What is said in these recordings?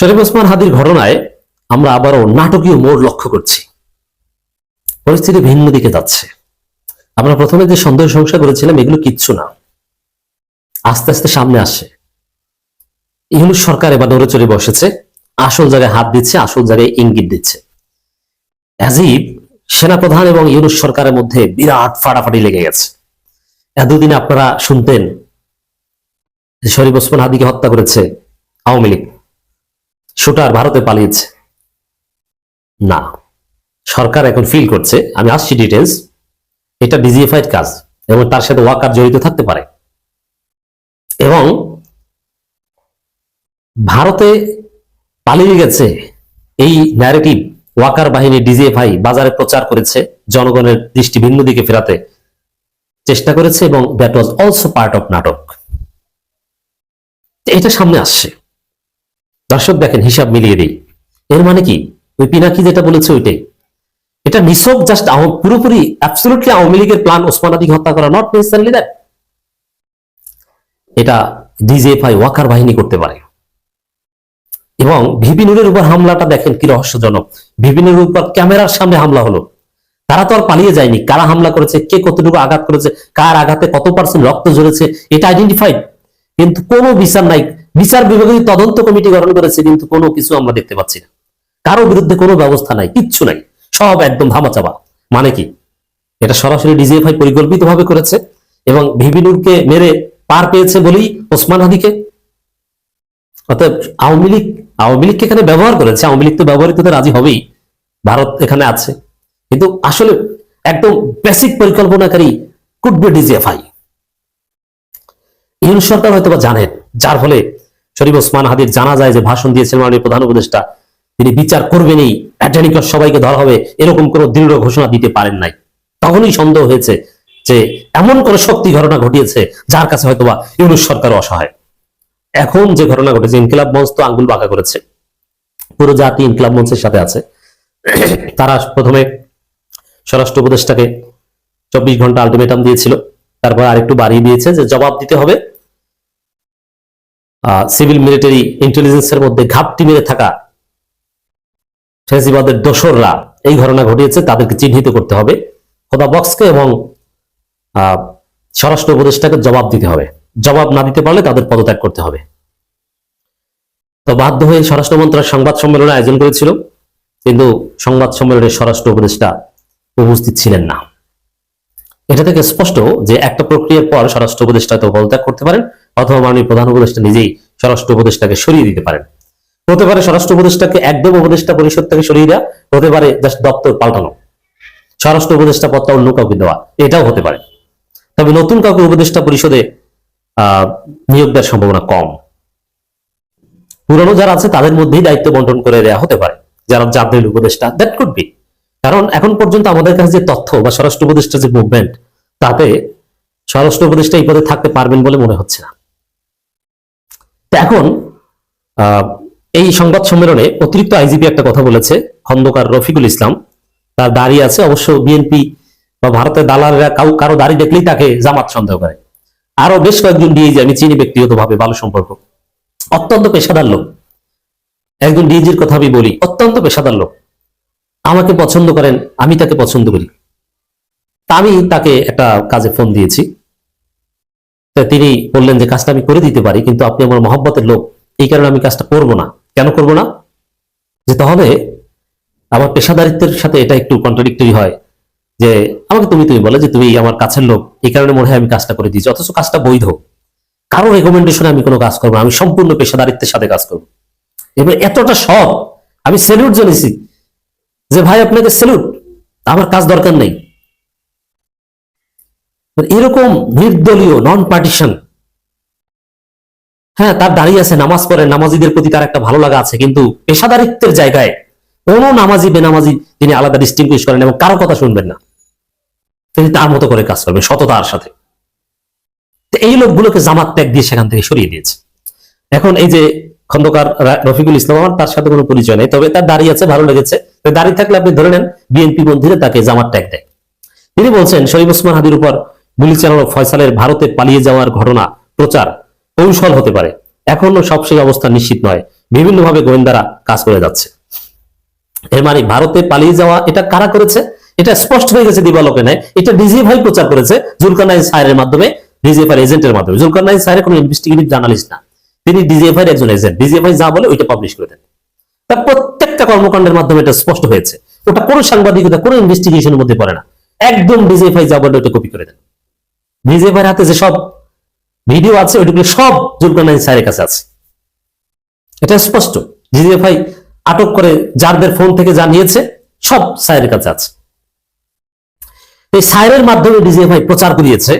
শরীফ ওসমান হাদির ঘটনায় আমরা আবারও নাটকীয় মোড় লক্ষ্য করছি। পরিস্থিতি ভিন্ন দিকে যাচ্ছে। আমরা প্রথমে যে সন্দেহ সংশয় করেছিলাম, এগুলো কিচ্ছু না। আস্তে আস্তে সামনে আসে। ইউনুস সরকার এবার নড়ে চড়ে বসেছে। আসল জায়গায় হাত দিচ্ছে, আসল জায়গায় ইঙ্গিত দিচ্ছে। অ্যাজিব সেনাপ্রধান এবং ইউনুস সরকারের মধ্যে বিরাট ফাটাফাটি লেগে গেছে। এতদিন আপনারা শুনতেন শরীফ ওসমান হাদিকে হত্যা করেছে আওয়ামী লীগ। শুটার ভারতে পালিয়েছে। না, সরকার এখন ফিল করছে, আমি আসছি ডিটেলস এটা ডিজিএফআইয়ের কাজ এবং তার সাথে ওয়াকার জড়িত থাকতে পারে। এবং ভারতে পালিয়ে গেছে এই ন্যারেটিভ ওয়াকার বাহিনী ডিজিএফআই বাজারে প্রচার করেছে, জনগণের দৃষ্টি ভিন্ন দিকে ফেরাতে চেষ্টা করেছে এবং that was also part of নাটক। এটা সামনে আসছে। দর্শক দেখেন, হিসাব মিলিয়ে দেই। এর মানে কি? ওই পিনাকি যেটা বলেছে ওইটাই। এটা নিছক জাস্ট পুরোপুরি অ্যাবসলুটলি আওয়ামী লীগের প্ল্যান ওসমান আদিকে হত্যা করা নট নেসেসারিলি দ্যাট এটা ডিজিএফআই ওয়াকার বাহিনী করতে পারে। এবং ভিপি নুরের উপর হামলাটা দেখেন কি রহস্যজনক। ভিপি নুরের উপর ক্যামেরার সামনে হামলা হলো। তারা তো আর পালিয়ে যায়নি। কারা হামলা করেছে? কে কতটুকু আঘাত করেছে? কার আঘাতে কত পার্সেন্ট রক্ত ঝরেছে? এটা আইডেন্টিফাইড কিন্তু কোনো বিচার নাই। বিচার বিভাগীয় তদন্ত কমিটি গঠন করেছে, কিন্তু কোনো কিছু আমরা দেখতে পাচ্ছি না। কারও বিরুদ্ধে কোনো ব্যবস্থা নাই, কিচ্ছু নাই। সব একদম ধামাচাপা। মানে কি? এটা সরাসরি ডিজিএফআই পরিকল্পিত ভাবে করেছে এবং ভিবিনুরকে মেরে পার পেয়েছে বলেই ওসমান হাদিকে। অর্থাৎ আওয়ামী লীগ, আওয়ামী লীগকে এখানে ব্যবহার করেছে। আওয়ামী লীগ তো ব্যবহৃত রাজি হবেই। ভারত এখানে আছে। কিন্তু আসলে একদম বেসিক পরিকল্পনাকারী কুড বি ডিজিএফআই ইউনুস সরকার হয়তো বা জানেন যার ফলে শরীফ ওসমান হাদির জানা যায় যে ভাষণ দিয়েছেন মাননীয় প্রধান উপদেষ্টা, তিনি বিচার করবেনই অ্যাটেনিকর সবাইকে ধরা হবে, এরকম কোনো দৃঢ় ঘোষণা দিতে পারেন নাই। তখনই সন্দেহ হয়েছে যে এমন কোন শক্তি ঘটনা ঘটিয়েছে যার কাছে হয়তোবা ইউনুস সরকার অসহায়। এখন যে ঘটনা ঘটেছে, ইনকিলাব মঞ্চ তো আঙ্গুল বাঁকা করেছে। পুরো জাতি ইনকিলাব মঞ্চের সাথে আছে। তারা প্রথমে স্বরাষ্ট্র উপদেষ্টাকে চব্বিশ ঘণ্টা আলটিমেটাম দিয়েছিল। তারপর আরেকটু বাড়িয়ে দিয়েছে যে জবাব দিতে হবে। সিভিল মিলিটারি ইন্টেলিজেন্সের মধ্যে ঘাপটি মেরে থাকা ফেসিবাদের দোসররা এই ঘটনা ঘটিয়েছে, তাদেরকে চিহ্নিত করতে হবে। খোদা বক্সকে এবং স্বরাষ্ট্র উপদেষ্টাকে জবাব দিতে হবে। জবাব না দিতে পারলে তাদের পদত্যাগ করতে হবে। তো বাধ্য হয়ে স্বরাষ্ট্র মন্ত্রণালয় সংবাদ সম্মেলনের আয়োজন করেছিল, কিন্তু সংবাদ সম্মেলনে স্বরাষ্ট্র উপদেষ্টা উপস্থিত ছিলেন না। এটা থেকে স্পষ্ট যে একটা প্রক্রিয়ার পর স্বরাষ্ট্র উপদেষ্টা তো পদত্যাগ করতে পারেন। অথবা মাননীয় প্রধান উপদেষ্টা নিজেই স্বরাষ্ট্র উপদেষ্টাকে সরিয়ে দিতে পারেন। হতে পারে স্বরাষ্ট্র উপদেষ্টাকে একদম উপদেষ্টা পরিষদ থেকে সরিয়ে দেওয়া হতে পারে জাস্ট দপ্তর পাল্টানো। স্বরাষ্ট্র উপদেষ্টা পদটা অন্য কাউকে দেওয়া, এটাও হতে পারে। তবে নতুন কাউকে উপদেষ্টা পরিষদে নিয়োগ দেওয়ার সম্ভাবনা কম। পুরনো যারা আছে তাদের মধ্যেই দায়িত্ব বন্টন করে দেওয়া হতে পারে। যারা জাতীয় উপদেষ্টা দ্যাট কুড বি কারণ এখন পর্যন্ত আমাদের কাছে যে তথ্য বা স্বরাষ্ট্র উপদেষ্টা যে মুভমেন্ট তাতে স্বরাষ্ট্র উপদেষ্টা এই পদে থাকতে পারবেন বলে মনে হচ্ছে না। এখন এই সংবাদ সম্মেলনে অতিরিক্ত আইজিপি একটা কথা বলেছে, খন্দকার রফিকুল ইসলাম। তার দাঁড়িয়ে আছে, অবশ্য বিএনপি বা ভারতের দালালরা কাউ, কারও দাড়ি দেখলেই তাকে জামাত সন্দেহ করে। আরও বেশ কয়েকজন ডিএজি আমি চিনি ব্যক্তিগতভাবে, ভালো সম্পর্ক। অত্যন্ত পেশাদার লোক। একজন ডিএজির কথা আমি বলি, অত্যন্ত পেশাদার লোক। আমাকে পছন্দ করেন, আমি তাকে পছন্দ করি। তা আমি তাকে একটা কাজে ফোন দিয়েছি। তিনি বললেন যে, কাজটা আমি করে দিতে পারি, কিন্তু আপনি আমার মহব্বতের লোক। এই কারণে আমি কাজটা করব না। কেন করব না? যে তাহলে আমার পেশাদারিত্বের সাথে এটা একটু কন্ট্রাডিক্টরি হয়। যে, আমাকে তুমি তুমি বলে যে, তুমি আমার কাছের লোক। এই কারণে মনে হয় আমি কাজটা করে দিয়েছি। অথচ কাজটা বৈধ। কারও রেকমেন্ডেশনে আমি কোনো কাজ করব আমি সম্পূর্ণ পেশাদারিত্বের সাথে কাজ করব। এবার এতটা সব আমি স্যালুট জানিয়েছি যে, ভাই, আপনাকে স্যালুট আমার কাজ দরকার নেই। এরকম নির্দলীয় নন পার্টিশন হ্যাঁ তার দাঁড়িয়ে আছে, নামাজ পড়ে, নামাজিদের প্রতি তার একটা ভালো লাগা আছে, কিন্তু পেশাদারিত্বের জায়গায় কোনো নামাজি, বেনামাজি তিনি আলাদা ডিস্টিংগুইশ করেন এবং কারও কথা শুনবেন না। তিনি তার মতো করে কাজ করবেন, সততার সাথে। এই লোকগুলোকে জামাত ত্যাগ দিয়ে সেখান থেকে সরিয়ে দিয়েছে এখন এই যে খন্দকার রফিকুল ইসলাম আমার তার সাথে কোনো পরিচয় নেই, তবে তার দাঁড়িয়ে আছে, ভালো লেগেছে। দাঁড়িয়ে থাকলে আপনি ধরে নেন, বিএনপি মন্দিরে তাকে জামাত ট্যাগ দেয়। তিনি বলছেন শরীফ ওসমান হাদির উপর গুলি চালানো ফয়সালের ভারতে পালিয়ে যাওয়ার ঘটনা, প্রচার, কৌশল হতে পারে। এখনও সব সেই অবস্থা নিশ্চিত নয়। বিভিন্নভাবে গোয়েন্দারা কাজ করে যাচ্ছে। এর মানে ভারতে পালিয়ে যাওয়া এটা কারা করেছে? এটা স্পষ্ট হয়ে গেছে দিবালোকে নেয় এটা ডিজি ভাই প্রচার করেছে জুলকারনাইন সাহের মাধ্যমে ডিজিএফআই এজেন্টের মাধ্যমে। জুলকারনাইন সাহের কোনো ইনভেস্টিগেটিভ জার্নালিস্ট না। তিনি ডিজিএফআই একজন এজেন্ট। ডিজিএফআই যা বলে ওইটা পাবলিশ করে দেন। তার প্রত্যেকটা কর্মকাণ্ডের মাধ্যমে এটা স্পষ্ট হয়েছে। ওটা কোনো সাংবাদিকতা, কোনো ইনভেস্টিগেশনের মধ্যে পড়ে না। একদম ডিজিএফআই যা বলে ওটা কপি করে দেন। ডিজিএফআই হাতে যে সব ভিডিও আছে ওইগুলো সব জুলকারনাইন স্যারের কাছে আছে। এটা স্পষ্ট। ডিজিএফআই আটক করে যারদের ফোন থেকে জানিয়েছে, সব স্যারের কাছে আছে। এই সাইরের মাধ্যমে ডিজিএফআই প্রচার করিয়েছে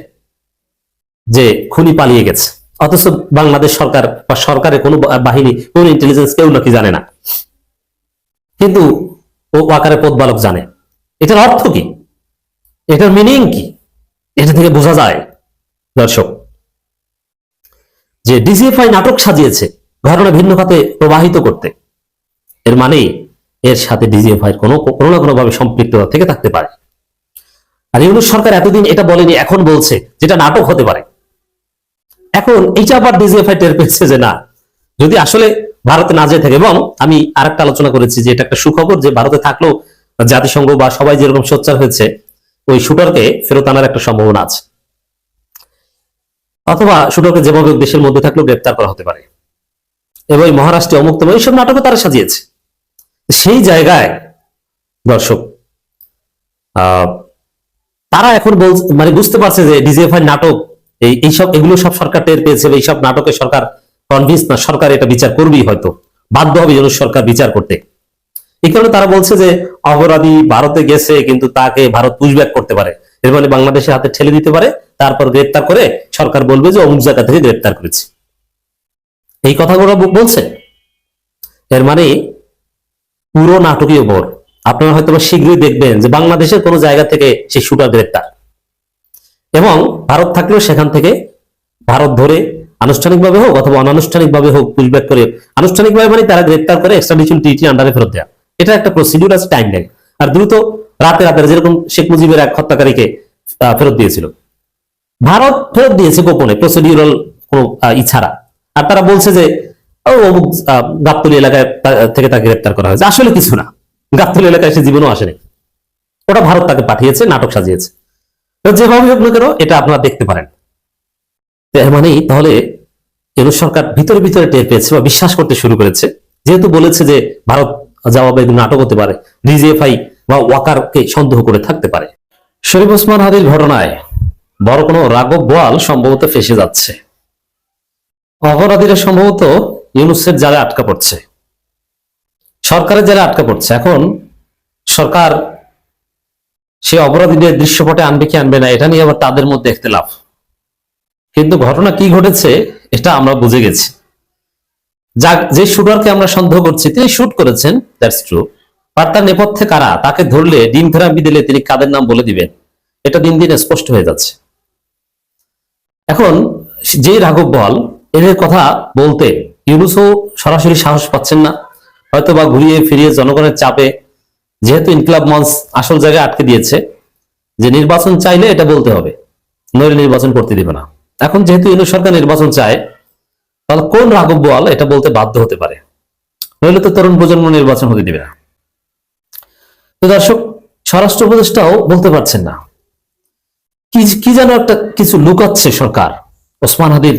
যে খুনি পালিয়ে গেছে। অথচ বাংলাদেশ সরকার বা সরকারের কোনো বাহিনী, কোন ইন্টেলিজেন্স কেউ নাকি জানে না। কিন্তু ও ওয়াকারে পদবালক জানে। এটার অর্থ কি? এটার মিনিং কি? এটা থেকে বোঝা যায়, দর্শক, যে ডিজিএফআই নাটক সাজিয়েছে ঘটনা ভিন্ন খাতে প্রবাহিত করতে। এর মানে এর সাথে ডিজিএফআই কোনো কোনো না কোনো ভাবে সম্পৃক্ততা থেকে থাকতে পারে। আর ইউনুস সরকার এতদিন এটা বলেনি, এখন বলছে যেটা নাটক হতে পারে। এখন এইটা আবার ডিজিএফআই টের পেয়েছে যে না, যদি আসলে ভারতে না যেয়ে থাকে, এবং আমি আরেকটা আলোচনা করেছি যে এটা একটা সুখবর যে ভারতে থাকলেও জাতিসংঘ বা সবাই যেরকম সোচ্চার হয়েছে ওই শুটারকে ফেরত আনার একটা সম্ভাবনা আছে। অথবা শুটারকে যেভাবে দেশের মধ্যে থাকলেও গ্রেপ্তার করা হতে পারে। এবং মহারাষ্ট্রে অমুক্ত এইসব নাটকও তারা সাজিয়েছে। সেই জায়গায় দর্শক তারা এখন বল মানে বুঝতে পারছে যে ডিজিএফআই নাটক, এই, এইসব, এগুলো সব সরকার টের পেয়েছে এইসব নাটকে সরকার কনভিন্স না, সরকার এটা বিচার করবেই হয়তো। বাধ্য হবে যেন সরকার বিচার করতে। এই কারণে তারা বলছে যে অপরাধী ভারতে গেছে, কিন্তু তাকে ভারত পুশব্যাক করতে পারে। এর মানে বাংলাদেশের হাতে ঠেলে দিতে পারে, তারপর গ্রেপ্তার করে সরকার বলবে যে অমুক জায়গা থেকে গ্রেপ্তার করেছে। এই কথাগুলো বলছে। এর মানে পুরো নাটকীয় ভোর আপনারা হয়তো শীঘ্রই দেখবেন যে বাংলাদেশের কোনো জায়গা থেকে সেই শুটার গ্রেপ্তার। এবং ভারত থাকলেও সেখান থেকে ভারত ধরে আনুষ্ঠানিকভাবে হোক অথবা অনানুষ্ঠানিকভাবে হোক পুশব্যাক করে, আনুষ্ঠানিকভাবে মানে তারা গ্রেপ্তার করে এক্সট্রাডিশন টিটি আন্ডারে ফেরত দেওয়া এটা একটা প্রসিডিউর আছে টাইম নেয় আর দ্রুত রাতে রাতে যেরকম শেখ মুজিবের এক হত্যাকারীকে ফেরত দিয়েছিল। ভারত ফেরত দিয়েছে গোপনে প্রসিডিউরাল কোনো ই আর তারা বলছে যে অমুক গাবতলী এলাকায় থেকে তাকে গ্রেপ্তার করা হয়েছে। আসলে কিছু না। গাবতলী এলাকায় সে জীবনও আসেনি। ওটা ভারত তাকে পাঠিয়েছে, নাটক সাজিয়েছে। যেভাবে হোক না কেন, এটা আপনারা দেখতে পারেন। মানেই তাহলে কেন্দ্র সরকার ভিতরে ভিতরে টের পেয়েছে বা বিশ্বাস করতে শুরু করেছে। যেহেতু বলেছে যে ভারত যাওয়া বা এগুলো নাটক হতে পারে। ডিজিএফআই বা ওয়াকারকে সন্দেহ করে থাকতে পারে। শরীফ ওসমান হাদির ঘটনায় বড় কোনো রাঘব বোয়াল সম্ভবত ফেসে যাচ্ছে। অপরাধীরা সম্ভবত ইউনুসের জালে আটকা পড়ছে। সরকারের জালে আটকা পড়ছে। এখন সরকার সে অপরাধীদের দৃশ্যপটে আনবে কি আনবে না, এটা নিয়ে আবার তাদের মধ্যে একতেলাফ কিন্তু ঘটনা কি ঘটেছে, এটা আমরা বুঝে গেছি। যা শুটারকে আমরা সন্দেহ করছি, তিনি শুট করেছেন দ্যাটস ট্রু আর তার নেপথ্যে কারা? তাকে ধরলে ডিম থেরাপি দিলে তিনি কাদের নাম বলে দিবেন? এটা দিন দিন স্পষ্ট হয়ে যাচ্ছে। এখন, যে রাঘব বল এদের কথা বলতে ইউনুসও সরাসরি সাহস পাচ্ছেন না। হয়তো বা ঘুরিয়ে ফিরিয়ে জনগণের চাপে, যেহেতু ইনকলাব মঞ্চ আসল জায়গায় আটকে দিয়েছে, যে নির্বাচন চাইলে এটা বলতে হবে, নইলে নির্বাচন করতে দিবে না। এখন যেহেতু ইউনুস সরকার নির্বাচন চায় তাহলে কোন রাঘব বোয়াল এটা বলতে বাধ্য হতে পারে? নইলে তো তরুণ প্রজন্ম নির্বাচন হতে দিবে না। তো দর্শক, স্বরাষ্ট্র উপদেষ্টাও বলতে পারছেন না। কি যেন একটা কিছু লুকাচ্ছে সরকার, ওসমান হাদির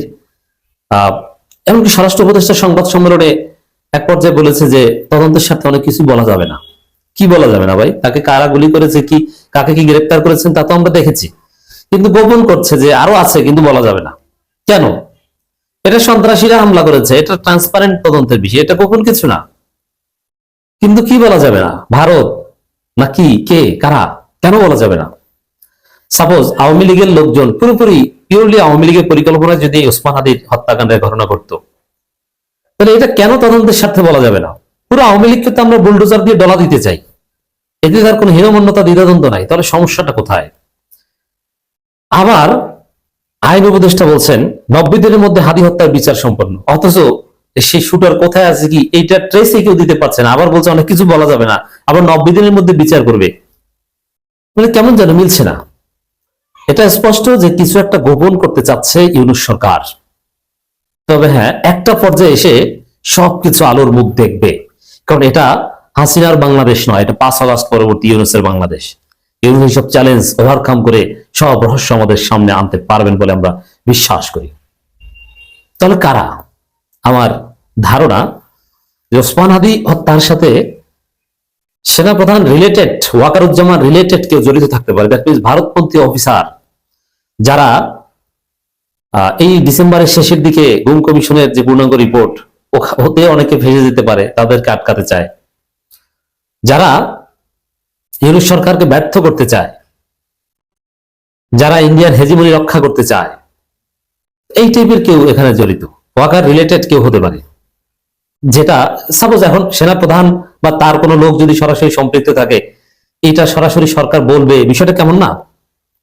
এমনকি স্বরাষ্ট্র উপদেষ্টা সংবাদ সম্মেলনে এক পর্যায়ে বলেছে যে তদন্তের সাথে অনেক কিছু বলা যাবে না। কি বলা যাবে না ভাই? তাকে কারা গুলি করেছে, কি, কাকে কি গ্রেপ্তার করেছেন তা তো আমরা দেখেছি। কিন্তু গোপন করছে যে আরও আছে, কিন্তু বলা যাবে না। কেন? এটা সন্ত্রাসীরা হামলা করেছে, এটা ট্রান্সপারেন্ট তদন্তের বিষয়, এটা গোপন কিছু না। কিন্তু কি বলা যাবে না? ভারত না কি কে কারা, কেন বলা যাবে না? সাপোজ আওয়ামী লীগের লোকজন, পুরোপুরি পিওরলি আওয়ামী লীগের পরিকল্পনায় যদি ওসমান হাদির হত্যাকাণ্ডের ঘটনা ঘটতো, তাহলে এটা কেন তদন্তের স্বার্থে বলা যাবে না? পুরো আওয়ামী লীগকে তো আমরা বুলডোজার দিয়ে ডলা দিতে চাই। এতে তার কোনো হীনমন্যতা দ্বিধাদ্বন্দ্ব নাই, তাহলে সমস্যাটা কোথায়? আবার আইন উপদেষ্টা বলছেন নব্বই দিনের মধ্যে হাদি হত্যার বিচার সম্পন্ন। অথচ সেই শুটার কোথায় আছে কি, এইটা ট্রেসে কেউ দিতে পারছে না। আবার বলছে অনেক কিছু বলা যাবে না। আবার নব্বই দিনের মধ্যে বিচার করবে। মানে কেমন যেন মিলছে না। এটা স্পষ্ট যে কিছু একটা গোপন করতে চাচ্ছে ইউনুস সরকার। তবে হ্যাঁ একটা পর্যায়ে এসে সবকিছু আলোর মুখ দেখবে। কারণ এটা হাসিনার বাংলাদেশ নয়, এটা পাঁচ আগস্ট পরবর্তী ইউনুসের বাংলাদেশ। ইউনুস সব চ্যালেঞ্জ ওভারকাম করে সব রহস্য আমাদের সামনে আনতে পারবেন বলে আমরা বিশ্বাস করি। তাহলে কারা? আমার ধারণা ওসমান হাদি হত্যার সাথে সেনাপ্রধান রিলেটেড ওয়াকারুজ্জামান রিলেটেড কেউ জড়িত থাকতে পারে দ্যাট মিনস ভারতপন্থী অফিসার যারা এই ডিসেম্বরের শেষের দিকে গুম কমিশনের যে পূর্ণাঙ্গ রিপোর্ট হতে অনেকে ভেসে যেতে পারে, তাদেরকে আটকাতে চায়। যারা ইউনুস সরকারকে ব্যর্থ করতে চায় যারা ইন্ডিয়ান হেজিমনি রক্ষা করতে চায়। এই টাইপের কেউ এখানে জড়িত। ওয়াকার রিলেটেড কেউ হতে পারে। যেটা সাপোজ এখন সেনাপ্রধান বা তার কোনো লোক যদি সরাসরি সম্পৃক্ত থাকে, এটা সরাসরি সরকার বলবে, বিষয়টা কেমন না?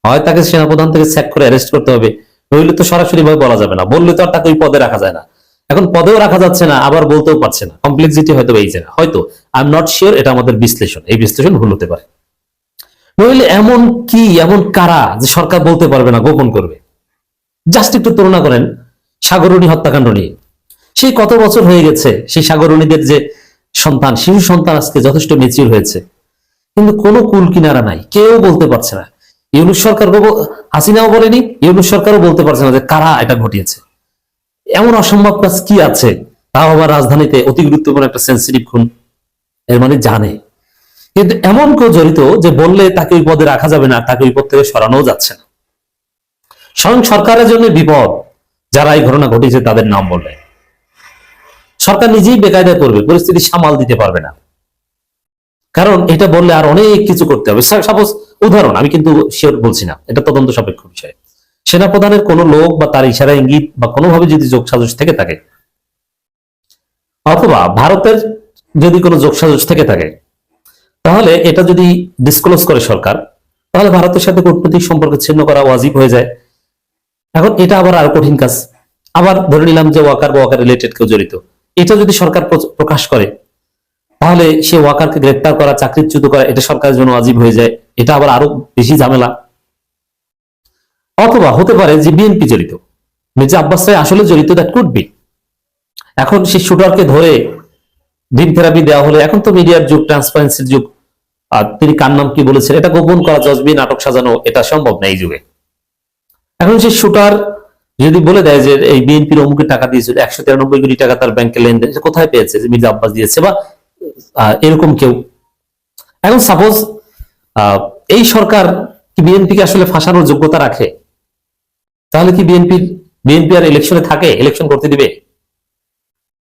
হয় তাকে সেনাপ্রধান থেকে স্যাক করে অ্যারেস্ট করতে হবে, নইলে তো সরাসরি ভাবে বলা যাবে না। বললে তো আর তাকে ওই পদে রাখা যায় না। এখন পদেও রাখা যাচ্ছে না, আবার বলতেও পারছে না। কমপ্লেক্সিটি হয়তো এই জায়গায় হয়তো আই এম নট শিওর এটা আমাদের বিশ্লেষণ। এই বিশ্লেষণ ভুল হতে পারে। নইলে এমন কি, এমন কারা যে সরকার বলতে পারবে না, গোপন করবে? জাস্ট একটু তুলনা করেন সাগরণী হত্যাকাণ্ড নিয়ে। সেই কত বছর হয়ে গেছে, সেই সাগরণীদের যে সন্তান, শিশু সন্তান আজকে যথেষ্ট মেচিউর হয়েছে। কিন্তু কোনো কুল কিনারা নাই, কেউ বলতে পারছে না। ইউনুস সরকার হাসিনাও বলেনি, ইউনুস সরকারও বলতে পারছে না যে কারা এটা ঘটিয়েছে। এমন অসম্ভব কাজ কি আছে, তাও আবার রাজধানীতে অতি গুরুত্বপূর্ণ একটা সেন্সিটিভ খুন, এর মানে জানে। কিন্তু এমন কেউ জড়িত যে বললে তাকে ওই পদে রাখা যাবে না, তাকে ওই পদ থেকে সরানো যাচ্ছে না। স্বয়ং সরকারের জন্য বিপদ, যারা এই ঘটনা ঘটিয়েছে তাদের নাম বললে। সরকার নিজেই বেকায়দায় পড়বে, পরিস্থিতি সামাল দিতে পারবে না। কারণ এটা বললে আর অনেক কিছু করতে হবে। সাপোজ উদাহরণ, আমি কিন্তু শিওর বলছি না, এটা তদন্ত সাপেক্ষ বিষয়। সেনাপ্রধানের কোনো লোক বা তার ইশারা, ইঙ্গিত বা কোনোভাবে যদি যোগ সাজস থেকে থাকে, অথবা ভারতের যদি কোনো যোগ সাজস থেকে থাকে তাহলে এটা যদি ডিসক্লোজ করে সরকার, তাহলে ভারতের সাথে কূটনৈতিক সম্পর্ক ছিন্ন করা ওয়াজিব হয়ে যায়। এখন এটা আবার আরও কঠিন কাজ। আবার ধরে নিলাম যে ওয়াকার বা ওয়াকার রিলেটেড কেউ জড়িত। এটা যদি সরকার প্রকাশ করে, তাহলে সে ওয়াকারকে গ্রেপ্তার করা, চাকরিচ্যুত করা, এটা সরকারের জন্য অজীব হয়ে যায়। এটা আবার আরও বেশি ঝামেলা। অথবা হতে পারে যে বিএনপি জড়িত। মির্জা আব্বাস রায় আসলে জড়িত দ্যাট কুড বি এখন সে শুটারকে ধরে ড্রিম থেরাপি দেওয়া হলে, এখন তো মিডিয়ার যুগ ট্রান্সপারেন্সির যুগ। আর তিনি কার নাম কি বলেছেন, এটা গোপন করা জজবি, নাটক সাজানো, এটা সম্ভব না এই যুগে। এখন সেই শুটার যদি বলে দেয় যে এই বিএনপির অমুকে টাকা দিয়েছিল, একশো তিরানব্বই কোটি টাকা তার ব্যাংকে লেনদেন কোথায় পেয়েছে? যে মির্জা আব্বাস দিয়েছে বা এরকম কেউ। এখন সাপোজ এই সরকার কি বিএনপিকে আসলে ফাঁসানোর যোগ্যতা রাখে? তাহলে কি বিএনপির বিএনপি আর ইলেকশনে থাকে? ইলেকশন করতে দিবে?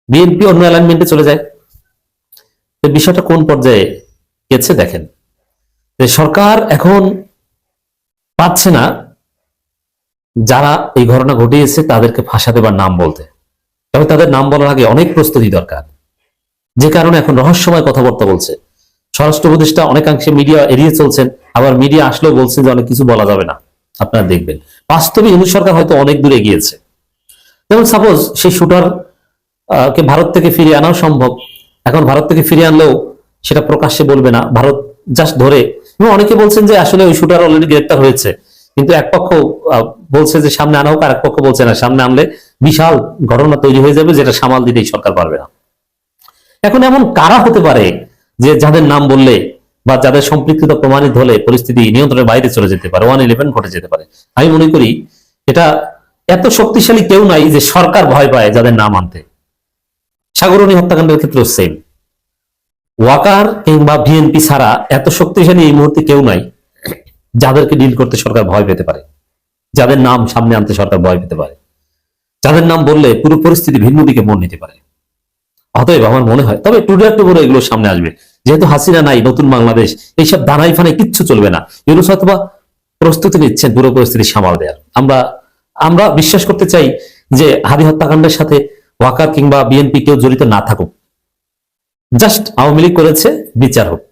বিএনপি অন্য অ্যালাইনমেন্টে চলে যায়। বিষয়টা কোন পর্যায়ে গেছে দেখেন। যে সরকার এখন পাচ্ছে না যারা এই ঘটনা ঘটিয়েছে তাদেরকে ফাঁসাতে বা নাম বলতে। তবে তাদের নাম বলার আগে অনেক প্রস্তুতি দরকার। যে কারণে এখন রহস্যময় কথাবার্তা বলছে। স্বরাষ্ট্র উপদেষ্টা অনেকাংশে মিডিয়া এড়িয়ে চলছেন, আবার মিডিয়া আসলেও বলছে যে অনেক কিছু বলা যাবে না। আপনারা দেখবেন। বাস্তবে ইউনুস সরকার হয়তো অনেক দূরে গিয়েছে। যেমন সাপোজ সেই শুটার কে ভারত থেকে ফিরিয়ে আনাও সম্ভব। এখন ভারত থেকে ফিরিয়ে আনলেও সেটা প্রকাশ্যে বলবে না। ভারত জাস্ট ধরে। এবং অনেকে বলছেন যে আসলে ওই শুটার অলরেডি গ্রেপ্তার হয়েছে। কিন্তু এক পক্ষ বলছে যে সামনে আনা হোক আর এক পক্ষ বলছে না, সামনে আনলে বিশাল ঘটনা তৈরি হয়ে যাবে যেটা সামাল দিতেই সরকার পারবে না। এখন এমন কারা হতে পারে যে যাদের নাম বললে বা যাদের সম্পৃক্ততা প্রমাণিত হলে পরিস্থিতি নিয়ন্ত্রণের বাইরে চলে যেতে পারে ওয়ান ইলেভেন ঘটে যেতে পারে? আমি মনে করি এটা এত শক্তিশালী কেউ নাই যে সরকার ভয় পায় যাদের নাম আনতে। সাগরণী হত্যাকাণ্ডের ক্ষেত্রেও সেম ওয়াকার কিংবা বিএনপি ছাড়া এত শক্তিশালী এই মুহূর্তে কেউ নাই যাদেরকে ডিল করতে সরকার ভয় পেতে পারে। যাদের নাম সামনে আনতে সরকার ভয় পেতে পারে। যাদের নাম বললে পুরো পরিস্থিতি ভিন্ন দিকে মন নিতে পারে। অতএব আমার মনে হয়, তবে টুডে একটু বড় এগুলো সামনে আসবে। যেহেতু হাসিনা নাই, নতুন বাংলাদেশ, এইসব দানাই ফানাই কিচ্ছু চলবে না। ইউনুস অথবা প্রস্তুতি নিচ্ছেন পুরো পরিস্থিতি সামাল দেওয়ার আমরা আমরা বিশ্বাস করতে চাই যে হাদি হত্যাকাণ্ডের সাথে ওয়াকার কিংবা বিএনপি কেউ জড়িত না থাকুক। জাস্ট আওয়ামী লীগ করেছে, বিচার হোক।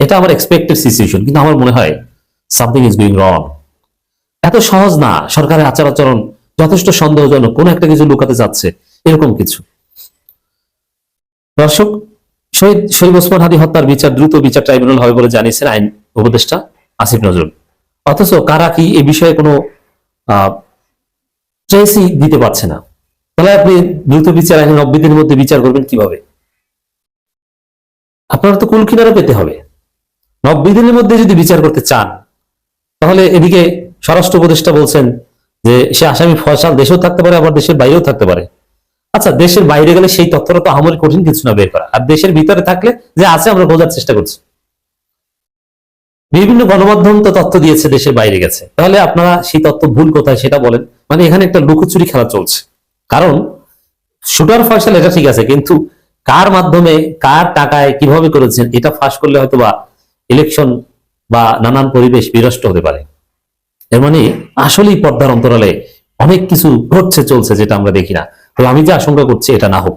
এটা আমার এক্সপেক্টেড সিচুয়েশন কিন্তু আমার মনে হয় সামথিং ইজ গোয়িং রং এত সহজ না, সরকারের আচার আচরণ যথেষ্ট সন্দেহজনক, কোন একটা কিছু লুকাতে যাচ্ছে, এরকম কিছু। দর্শক, শহীদ শহীদ ওসমান হাদি হত্যার বিচার দ্রুত বিচার ট্রাইব্যুনাল হবে বলে জানিয়েছেন আইন উপদেষ্টা আসিফ নজরুল। অথচ কারা কি এ বিষয়ে কোনো ট্রেসই দিতে পারছে না। তাহলে আপনি দ্রুত বিচার আইনে নব্বই দিনের মধ্যে বিচার করবেন কীভাবে? আপনার তো কুল কিনারা পেতে হবে। নব্বই দিনের মধ্যে যদি বিচার করতে চান, তাহলে এদিকে স্বরাষ্ট্র উপদেষ্টা বলছেন যে সে আসামি ফয়সাল দেশেও থাকতে পারে, আবার দেশের বাইরেও থাকতে পারে। আচ্ছা দেশের বাইরে গেলে সেই তথ্যটা তো আমাদের কঠিন কিছু না বের করা। আর দেশের ভিতরে থাকলে যে আছে আমরা বোঝার চেষ্টা করছি। বিভিন্ন গণমাধ্যম তো তথ্য দিয়েছে দেশের বাইরে গেছে। তাহলে আপনারা সেই তথ্য ভুল কোথায় সেটা বলেন। মানে এখানে একটা লুকোচুরি খেলা চলছে। কারণ শুটার ফাঁসাল এটা ঠিক আছে, কিন্তু কার মাধ্যমে, কার টাকায় কীভাবে করেছেন, এটা ফাঁস করলে হয়তো বা ইলেকশন বা নানান পরিবেশ বিরষ্ট হতে পারে। এর মানে আসলেই পর্দার অন্তরালে অনেক কিছু ঘটছে, চলছে, যেটা আমরা দেখি না। তবে আমি যে আশঙ্কা করছি, এটা না হোক।